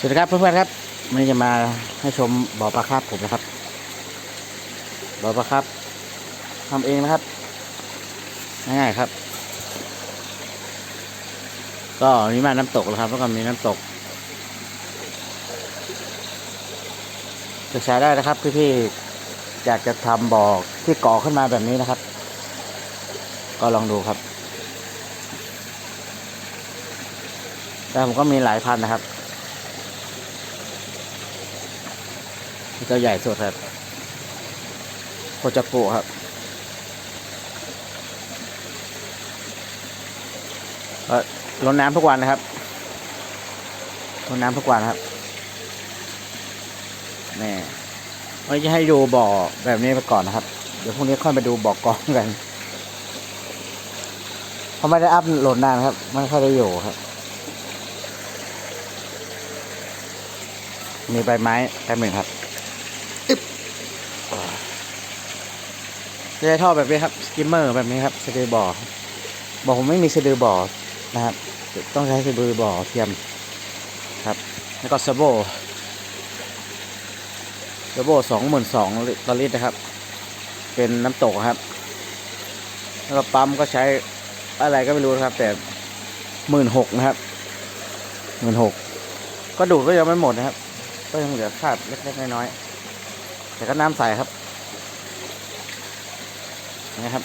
สวัสดีครับเพื่อนๆครับวันนี้จะมาให้ชมบ่อปลาคร์ฟผมนะครับบ่อปลาคร์ฟทำเองนะครับง่ายๆครับ ก็มีมาน้ำตกแล้วครับแล้วก็มีน้ำตกศึกษาได้นะครับพี่ๆอยากจะทำบ่อที่ก่อขึ้นมาแบบนี้นะครับ ก็ลองดูครับแต่ผมก็มีหลายพันนะครับ นี่ก็ใหญ่สุดครับโคจักุครับก็รดน้ำทุกวันนะครับรดน้ำทุกวันครับนี่วันนี้จะให้ดูบ่อแบบนี้ไปก่อนนะครับ เดี๋ยวพรุ่งนี้ค่อยไปดูบ่อกองกันเพราะไม่ได้อัพโหลดนานครับไม่ค่อยได้อยู่ครับ มีใบไม้แป๊บหนึ่งครับ จะได้ท่อแบบนี้ครับสกิมเมอร์แบบนี้ครับสะดือบ่อบอกผมไม่มีสะดือบ่อนะครับ ต้องใช้สะดือบ่อเทียมครับ แล้วก็สโบสโบสองหมื่นสองตอลิตรนะครับ เป็นน้ำตกครับแล้วก็ปั๊มก็ใช้อะไรก็ไม่รู้นะครับ แต่หมื่นหกนะครับหมื่นหกก็ดูดก็ยังไม่หมดนะครับ ก็ยังเหลือคาบเล็กๆน้อยๆแต่ก็น้ำใสครับ นะครับ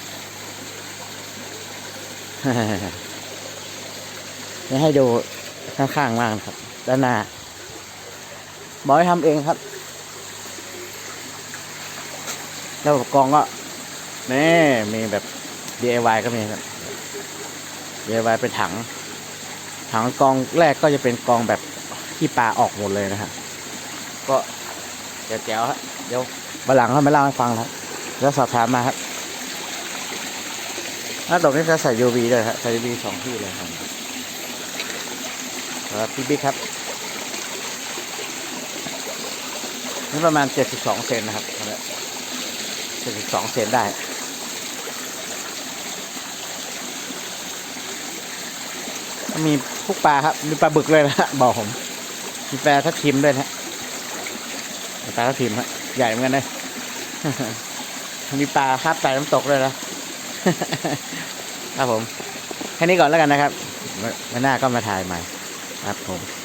นี่ให้ดูข้างๆมากนะครับ ด้านหน้าบอยทำเองครับ แล้วกรณ์ก็นี่มีแบบ DIY ก็มีครับ DIY เป็นถัง ถังกองแรกก็จะเป็นกองแบบที่ปลาออกหมดเลยนะฮะก็เดี๋ยวแจ๋วๆฮะเดี๋ยวบันหลังเขามาเล่าให้ฟังครับแล้วสอบถามมาครับ น้ำตกนี้จะใส่ UV ด้วยครับใส่ UV สองที่เลยครับครับพี่บิ๊กครับนี่ประมาณ 72 เซนนะครับ72 เซนได้มีพวกปลาครับ มีปลาบึกเลยนะบอกผม มีปลาทับทิมด้วยนะปลาทับทิมฮะใหญ่เหมือนกันเลยมีปลาคาบไตน้ำตกด้วยนะ ครับผม แค่นี้ก่อนแล้วกันนะครับวันหน้าก็มาถ่ายใหม่ ครับผม